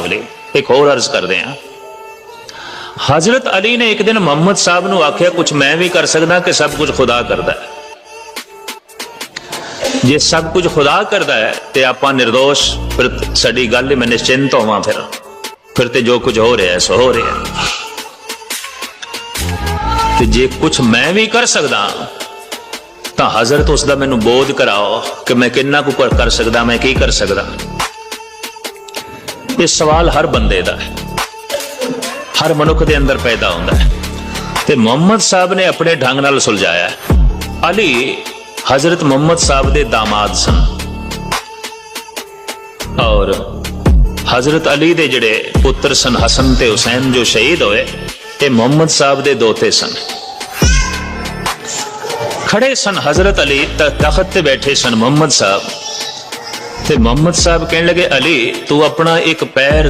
ਮੁਕਾਬਲੇ ਇੱਕ ਹੋਰ ਅਰਜ਼ ਕਰਦੇ ਹਾਂ। ਹਜ਼ਰਤ ਅਲੀ ਨੇ ਇੱਕ ਦਿਨ ਮੁਹੰਮਦ ਸਾਹਿਬ ਨੂੰ ਆਖਿਆ ਕੁਝ ਮੈਂ ਵੀ ਕਰ ਸਕਦਾ ਕਿ ਸਭ ਕੁਝ ਖੁਦਾ ਕਰਦਾ ਹੈ। ਜੇ ਸਭ ਕੁਝ ਖੁਦਾ ਕਰਦਾ ਹੈ, ਤੇ ਆਪਾਂ ਨਿਰਦੋਸ਼, ਫਿਰ ਸਾਡੀ ਗੱਲ ਮੈਂ ਨਿਸ਼ਚਿੰਤ ਹੋਵਾਂ ਫਿਰ। ਫਿਰ ਤੇ ਜੋ ਕੁਝ ਹੋ ਰਿਹਾ ਹੈ, ਸੋ ਹੋ ਰਿਹਾ ਤੇ ਜੇ ਕੁਝ ਮੈਂ ਵੀ ਕਰ ਸਕਦਾ, ਤਾਂ ਹਜ਼ਰਤ ਉਸ ਦਾ ਮੈਨੂੰ ਬੋਧ ਕਰਾਓ ਕਿ ਮੈਂ ਕਿੰਨਾ ਕੁ ਕਰ ਸਕਦਾ, ਮੈਂ ਕੀ ਕਰ ਸਕਦਾ। ਇਹ ਸਵਾਲ ਹਰ ਬੰਦੇ ਦਾ ਹੈ। ਹਰ ਮਨੁੱਖ ਦੇ ਅੰਦਰ ਪੈਦਾ ਹੁੰਦਾ ਹੈ। ਤੇ ਮੁਹੰਮਦ ਸਾਹਿਬ ਨੇ ਆਪਣੇ ਢੰਗ ਨਾਲ ਸੁਲਝਾਇਆ ਅਲੀ, ਹਜ਼ਰਤ ਮੁਹੰਮਦ ਸਾਹਿਬ ਦੇ ਦਾਮਾਦ ਸਨ। ਔਰ ਹਜ਼ਰਤ ਅਲੀ ਦੇ ਜਿਹੜੇ ਪੁੱਤਰ ਸਨ ਹਸਨ ਤੇ ਹੁਸੈਨ ਜੋ ਸ਼ਹੀਦ ਹੋਏ, ਇਹ ਮੁਹੰਮਦ ਸਾਹਿਬ ਦੇ ਦੋਤੇ ਸਨ। ਖੜੇ ਸਨ ਹਜ਼ਰਤ ਅਲੀ ਤਖਤ ਤੇ ਬੈਠੇ ਸਨ ਮੁਹੰਮਦ ਸਾਹਿਬ। ਤੇ ਮੁਹੰਮਦ ਸਾਹਿਬ ਕਹਿਣ ਲੱਗੇ ਅਲੀ ਤੂੰ ਆਪਣਾ ਇੱਕ ਪੈਰ